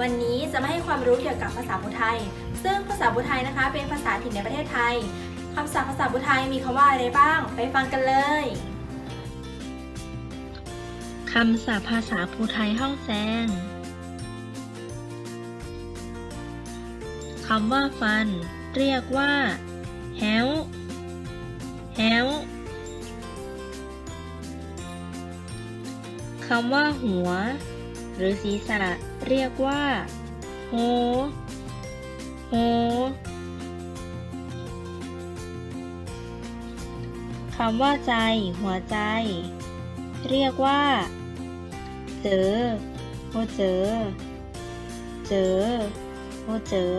วันนี้จะมาให้ความรู้เกี่ยวกับภาษาพุทไทย ซึ่งภาษาพุทไทยนะคะ เป็นภาษาถิ่นในประเทศไทยคำศัพท์ภาษาพุทไทยมีคำว่าอะไรบ้าง ไปฟังกันเลยคำศัพท์ภาษาภูไทยห้องแซงคำว่าฟัน เรียกว่าแฮวแฮวคำว่าหัว หรือศีรษะเรียกว่าโฮโฮคำว่าใจ หัวใจ เรียกว่า เจอโอเจอ เจอโอเจอ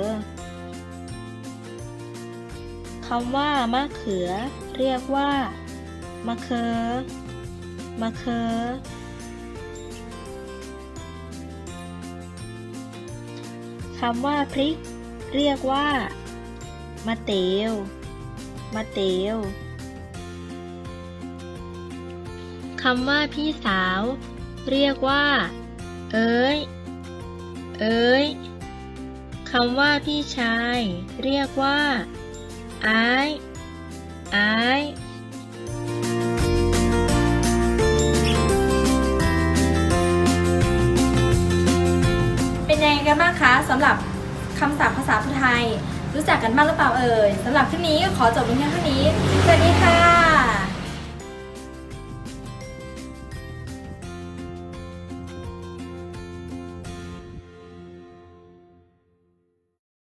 คำว่ามะเขือ เรียกว่ามะเคอมะเคอ คำว่าพริก เรียกว่า มะเตวมะเตวคำว่าพี่สาว เรียกว่า เอ้ย เอ้ยคำว่าพี่ชาย เรียกว่า อ้าย เป็นยังไงกันบ้างคะสำหรับคำศัพท์ภาษาพุทไทย รู้จักกันบ้างหรือเปล่าเอ่ยสำหรับคลิปนี้ก็ขอจบลงเพียงเท่านี้สวัสดีค่ะ